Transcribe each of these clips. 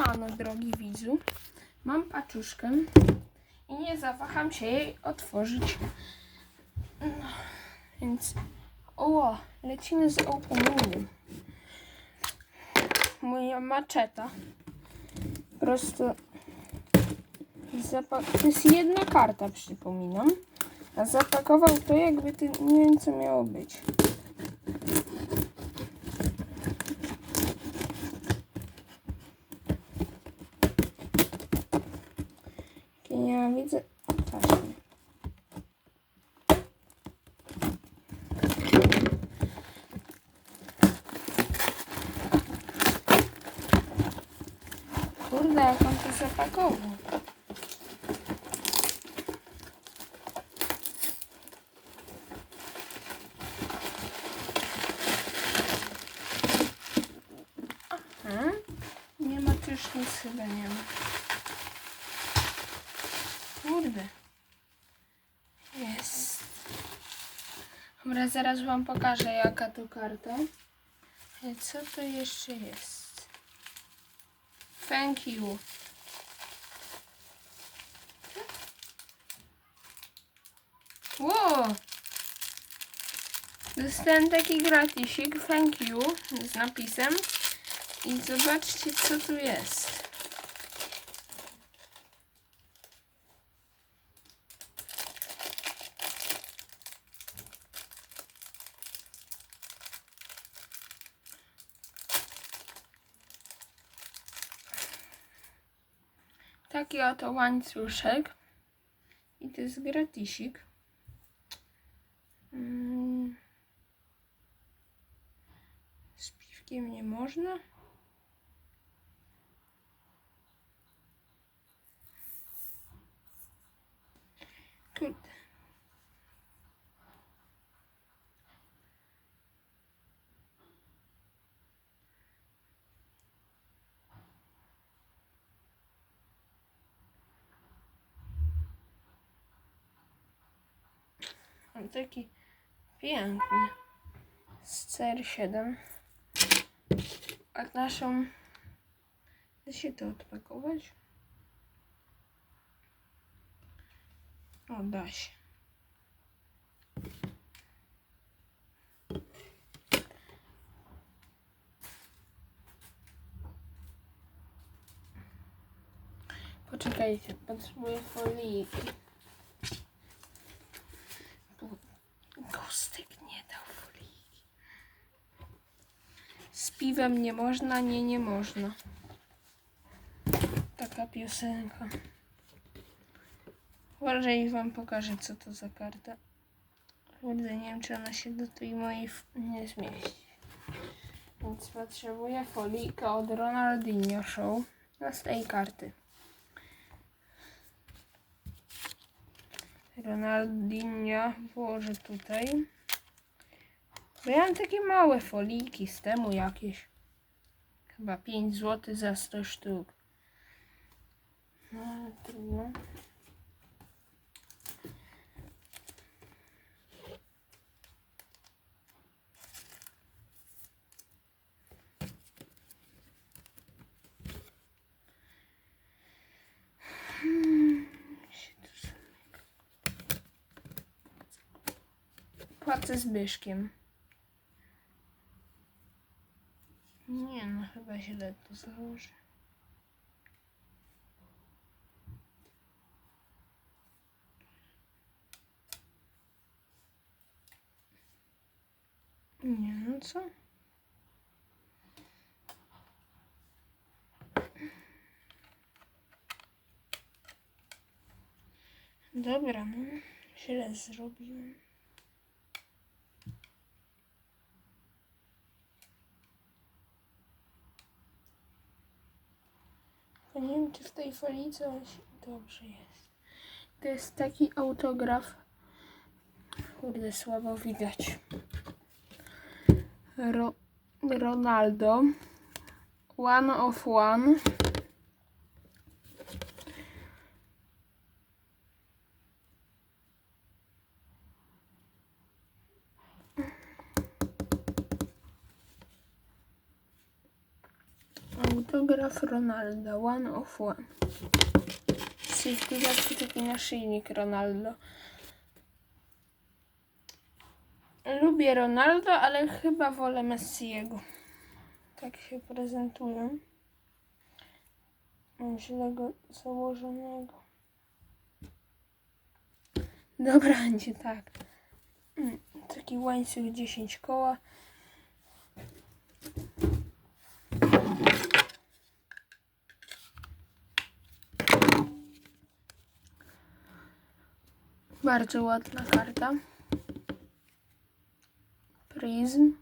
Siemano, drogi widzu. Mam paczuszkę i nie zawaham się jej otworzyć. No, więc o, lecimy z openingu. Moja maczeta. Po prostu zapa- to jest jedna karta, przypominam. A zapakował to jakby to nie wiem co miało być. Ja widzę taśmy. Kurde, jak on to zapakował. Aha. Nie ma tu już nic chyba nie ma. Kurde. Jest. Dobra, zaraz wam pokażę jaka to karta. Co to jeszcze jest? Thank you. Wow! Dostałem taki gratisik, thank you, z napisem. I zobaczcie co tu jest. Taki oto łańcuszek. I to jest gratisik. Mm. Z piwkiem nie można. Kurde. On taki piękny. Z CR7. A naszą... Da się to odpakować? O, da się. Poczekajcie, potrzebuję folii. Kostek nie dał folii. Z piwem nie można, nie, nie można. Taka piosenka. Uważaj, wam pokażę, co to za karta. Kurde, nie wiem, czy ona się do tej mojej nie zmieści. Więc potrzebuję folijkę od Ronaldinho Show z tej karty. Ronaldinho włożę tutaj. Bo ja mam takie małe foliki z temu jakieś. Chyba 5 zł za 100 sztuk. No trudno. Hmm. Nie no, chyba źle to założę. Nie no co? Dobra, no. Źle zrobiłem. Tylko nie wiem, czy w tej folii coś dobrze jest. To jest taki autograf. Kurde, słabo widać. Ro Ronaldo. One of one. Autograf. Ronaldo, one of one. Jest w taki naszyjnik Ronaldo. Lubię Ronaldo, ale chyba wolę Messiego. Tak się prezentują. Mam źle go założonego. Dobra, będzie tak. Mm, Taki łańcuch 10 koła. Bardzo ładna karta. Prism.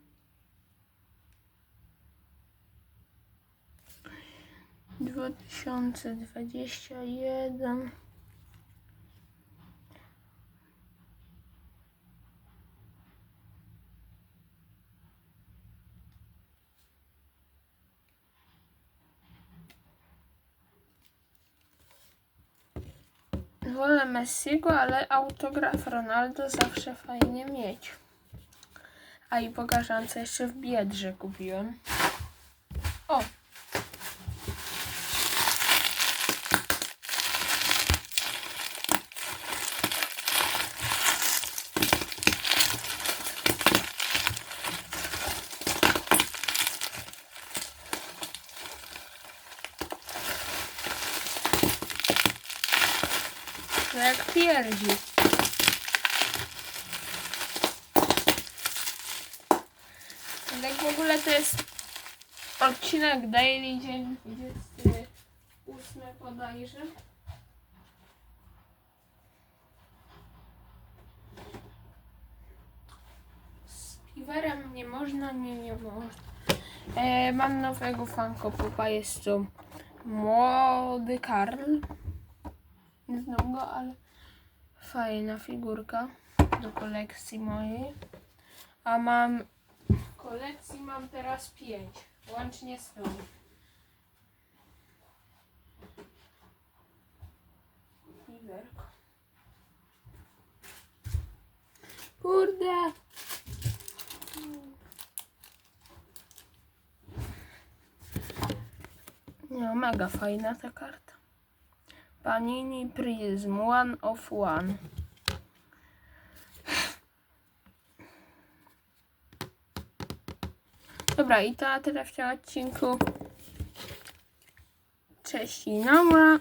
Dwa tysiące dwadzieścia jeden. Wolę Messiego, ale autograf Ronaldo zawsze fajnie mieć. A i co jeszcze w Biedrze kupiłem. O! Pierdzi. Tak w ogóle to jest odcinek Daily, dzień 28 bodajże. Z piwerem nie można, nie, nie można. E, mam nowego Funko Popa, jest to młody Karl. Nie znam go, ale fajna figurka do kolekcji mojej. A mam w kolekcji mam teraz pięć, łącznie z tą. Kurde! No, mega fajna ta karta. Panini Prism One of One. Dobra, i to tyle w tym odcinku. Cześć i nara.